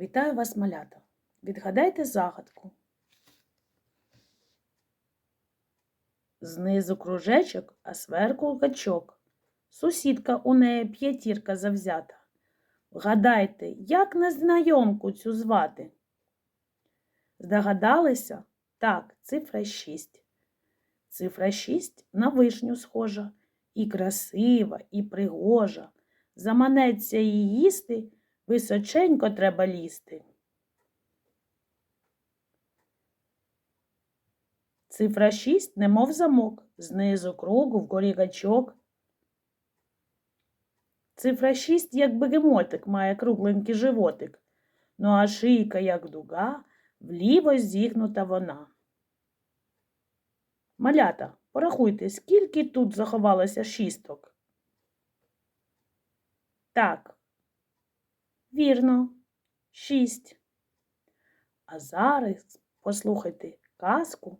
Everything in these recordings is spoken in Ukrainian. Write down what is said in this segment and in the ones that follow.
Вітаю вас, малята. Відгадайте загадку. Знизу кружечок, а сверху гачок. Сусідка у неї п'ятірка завзята. Вгадайте, як незнайомку цю звати? Здогадалися? Так, цифра 6. Цифра 6 на вишню схожа, і красива, і пригожа. Заманеться її їсти, височенько треба лізти. Цифра 6 немов замок, знизу кругу вгорі гачок. Цифра 6, як бегемотик, має кругленький животик. Ну а шийка, як дуга, вліво зігнута вона. Малята, порахуйте, скільки тут заховалося шісток? Так, вірно, шість. А зараз послухайте казку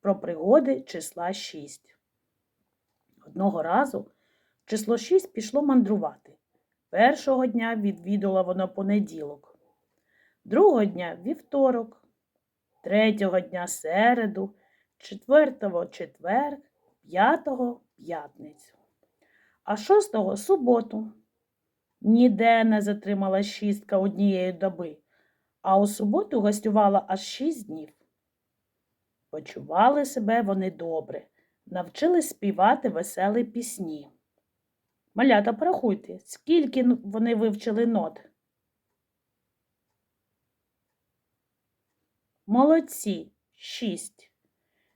про пригоди числа 6. Одного разу число 6 пішло мандрувати. Першого дня відвідало воно понеділок, другого дня вівторок, третього дня середу, четвертого четвер, п'ятого п'ятницю, а шостого суботу. Ніде не затримала шістка однієї доби, а у суботу гостювала аж шість днів. Почували себе вони добре, навчились співати веселі пісні. Малята, порахуйте, скільки вони вивчили нот. Молодці, шість.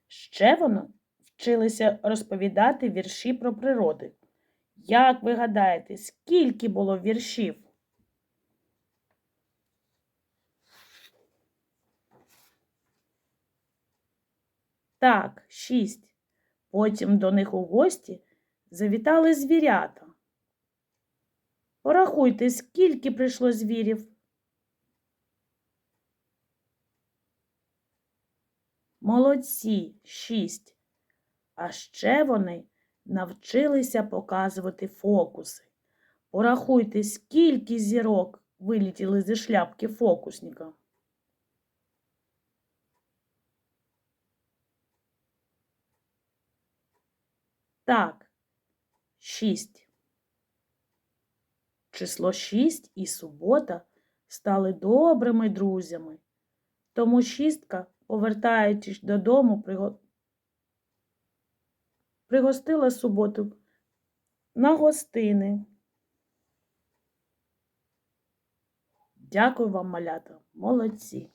Ще воно вчилися розповідати вірші про природи. Як ви гадаєте, скільки було віршів? Так, шість. Потім до них у гості завітали звірята. Порахуйте, скільки прийшло звірів. Молодці, шість. А ще вони навчилися показувати фокуси. Порахуйте, скільки зірок вилетіли зі шляпки фокусника. Так, шість. Число шість і субота стали добрими друзями. Тому шістка, повертаючись додому. Пригостила суботу на гостини. Дякую вам, малята, молодці.